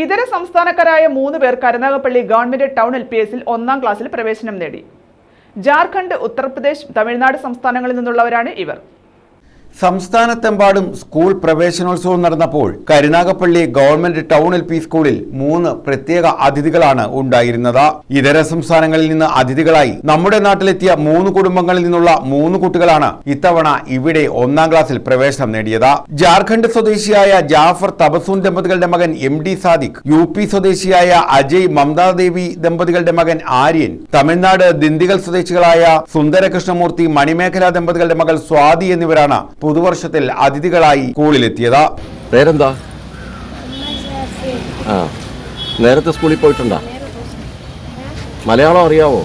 ഇതര സംസ്ഥാനക്കാരായ മൂന്ന് പേർ Karunagappally government town L P എസിൽ ഒന്നാം ക്ലാസ്സിൽ പ്രവേശനം നേടി. ജാർഖണ്ഡ് ഉത്തർപ്രദേശ് തമിഴ്നാട് സംസ്ഥാനങ്ങളിൽ നിന്നുള്ളവരാണ് ഇവർ. സംസ്ഥാനത്തെമ്പാടും സ്കൂൾ പ്രവേശനോത്സവം നടന്നപ്പോൾ Karunagappally government town L P സ്കൂളിൽ മൂന്ന് പ്രത്യേക അതിഥികളാണ് ഉണ്ടായിരുന്നത്. ഇതര സംസ്ഥാനങ്ങളിൽ നിന്ന് അതിഥികളായി നമ്മുടെ നാട്ടിലെത്തിയ മൂന്ന് കുടുംബങ്ങളിൽ നിന്നുള്ള മൂന്ന് കുട്ടികളാണ് ഇത്തവണ ഇവിടെ ഒന്നാം ക്ലാസ്സിൽ പ്രവേശനം നേടിയത്. ജാർഖണ്ഡ് സ്വദേശിയായ ജാഫർ തബസൂൻ ദമ്പതികളുടെ മകൻ M D Sadiq U P സ്വദേശിയായ അജയ് മമതാദേവി ദമ്പതികളുടെ മകൻ ആര്യൻ തമിഴ്നാട് ദിണ്ടിഗൽ സ്വദേശികളായ സുന്ദരകൃഷ്ണമൂർത്തി മണിമേഖല ദമ്പതികളുടെ മകൾ സ്വാതി എന്നിവരാണ് പുതുവർഷത്തിൽ അതിഥികളായി സ്കൂളിലെത്തിയത്. പേരെന്താ? ആ. നേരത്തെ സ്കൂളിൽ പോയിട്ടുണ്ടോ? മലയാളം അറിയാവോ?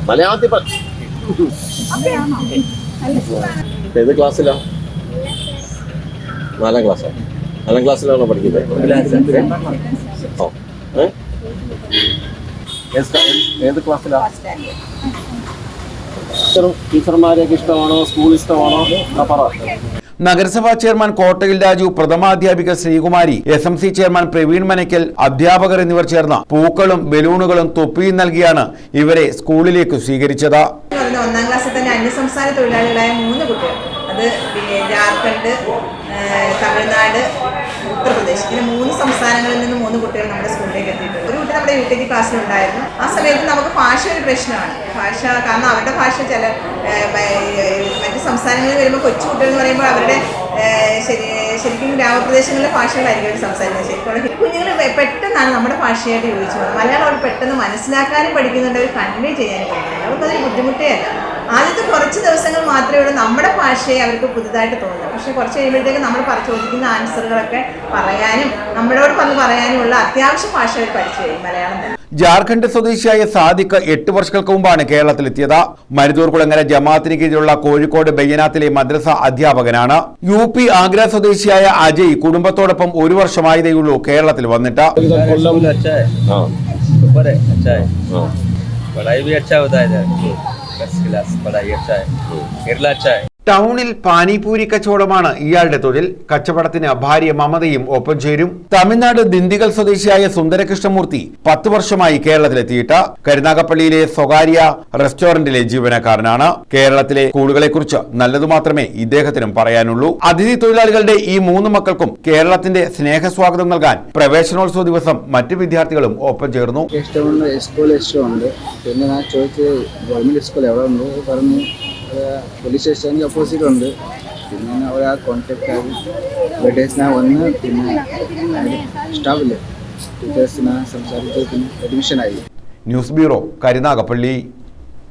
മലയാളത്തിൽ ഏത് ക്ലാസ്സിലാ? നാലാം ക്ലാസ്സാ. നാലാം ക്ലാസ്സിലാണോ പഠിക്കുന്നത്? ഏത് ക്ലാസ്സിലാ? ടീച്ചറും ടീച്ചർമാരെയൊക്കെ ഇഷ്ടമാണോ? സ്കൂൾ ഇഷ്ടമാണോ? പറ. നഗരസഭാ chairman Kottayil Raju പ്രഥമാധ്യാപിക Sreekumari S M C chairman Praveen Manakkal അധ്യാപകർ എന്നിവർ ചേർന്ന് പൂക്കളും ബലൂണുകളും തൊപ്പിയും നൽകിയാണ് ഇവരെ സ്കൂളിലേക്ക് സ്വീകരിച്ചത്. ഒന്നാം ക്ലാസ്സിൽ തന്നെ അന്യസംസ്ഥാന തൊഴിലാളികളായ മൂന്ന് കുട്ടികൾ. അത് പിന്നെ ജാർഖണ്ഡ് തമിഴ്നാട് ഉത്തർപ്രദേശ്. ഇങ്ങനെ മൂന്ന് സംസ്ഥാനങ്ങളിൽ നിന്ന് മൂന്ന് കുട്ടികൾ നമ്മുടെ സ്കൂളിലേക്ക് എത്തിയിട്ടുണ്ട്. ഒരു കുട്ടി ഉണ്ടായിരുന്നു ആ സമയത്ത് നമുക്ക് ഭാഷ ഒരു പ്രശ്നമാണ്. ഭാഷ കാരണം അവരുടെ ഭാഷ ചില മറ്റു സംസ്ഥാനങ്ങളിൽ വരുമ്പോൾ കൊച്ചു കുട്ടികൾ എന്ന് പറയുമ്പോൾ അവരുടെ ശരി ശരിക്കും ഗ്രാമപ്രദേശങ്ങളിലെ ഭാഷകളായിരിക്കും അവർ സംസാരിക്കുന്നത്. ശരിക്കും കുഞ്ഞുങ്ങൾ പെട്ടെന്നാണ് നമ്മുടെ ഭാഷയായിട്ട് യോജിച്ചു പോകുന്നത്. മലയാളം അവർ പെട്ടെന്ന് മനസ്സിലാക്കാനും പഠിക്കുന്നുണ്ട് അവർ കൺവേ ചെയ്യാനും പഠിക്കുന്നുണ്ട്. അവർക്കതൊരു ബുദ്ധിമുട്ടേ അല്ല. ആദ്യത്തെ കുറച്ച് ദിവസങ്ങൾ മാത്രമേ ഉള്ളൂ നമ്മുടെ ഭാഷയെ അവർക്ക് പുതുതായിട്ട് തോന്നുന്നു പക്ഷേ കുറച്ച് കഴിയുമ്പോഴത്തേക്ക് നമ്മൾ ചോദിക്കുന്ന ആൻസറുകളൊക്കെ പറയാനും നമ്മളോട് വന്ന് പറയാനുമുള്ള അത്യാവശ്യ ഭാഷ അവർ പഠിച്ചു കഴിയും മലയാളം തന്നെ. ജാർഖണ്ഡ് സ്വദേശിയായ സാദിഖ് എട്ട് വർഷങ്ങൾക്ക് മുമ്പാണ് കേരളത്തിലെത്തിയത്. മരുതൂർ കുളങ്ങര ജമാഅത്തിന് കീഴിലുള്ള കോഴിക്കോട് ബയ്യനാത്തിലെ മദ്രസ അധ്യാപകനാണ്. യു പി ആഗ്ര സ്വദേശിയായ അജയ് കുടുംബത്തോടൊപ്പം ഒരു വർഷമായതേയുള്ളൂ കേരളത്തിൽ വന്നിട്ട്. കൊല്ലം ടൗണിൽ പാനിപൂരി കച്ചവടമാണ് ഇയാളുടെ തൊഴിൽ. കച്ചവടത്തിന് ഭാര്യ മമതയും ഒപ്പം ചേരും. തമിഴ്നാട് ദിണ്ടിഗൽ സ്വദേശിയായ സുന്ദരകൃഷ്ണമൂർത്തി പത്ത് വർഷമായി കേരളത്തിലെത്തിയിട്ട് കരുനാഗപ്പള്ളിയിലെ സ്വകാര്യ റെസ്റ്റോറന്റിലെ ജീവനക്കാരനാണ്. കേരളത്തിലെ സ്കൂളുകളെക്കുറിച്ച് നല്ലതു മാത്രമേ ഇദ്ദേഹത്തിനും പറയാനുള്ളൂ. അതിഥി തൊഴിലാളികളുടെ ഈ മൂന്ന് മക്കൾക്കും കേരളത്തിന്റെ സ്നേഹസ്വാഗതം നൽകാൻ പ്രവേശനോത്സവ ദിവസം മറ്റു വിദ്യാർത്ഥികളും ഒപ്പം ചേർന്നു. സ്കൂൾ ഉണ്ട് പിന്നെ ഞാൻ ചോദിച്ചത് ഗവൺമെന്റ് സ്കൂൾ എവിടെ ഉണ്ട് പറഞ്ഞു. പോലീസ് സ്റ്റേഷനിൽ ഓപ്പോസിറ്റ് ഉണ്ട്. പിന്നെ അവരെ ആ കോൺടാക്ട് ആയി വെഡേഴ്സ് വന്ന് പിന്നെ സ്റ്റാഫിൽ ടീച്ചേഴ്സിനെ സംസാരിച്ച് പിന്നെ അഡ്മിഷനായി ന്യൂസ് ബ്യൂറോ കരുനാഗപ്പള്ളി.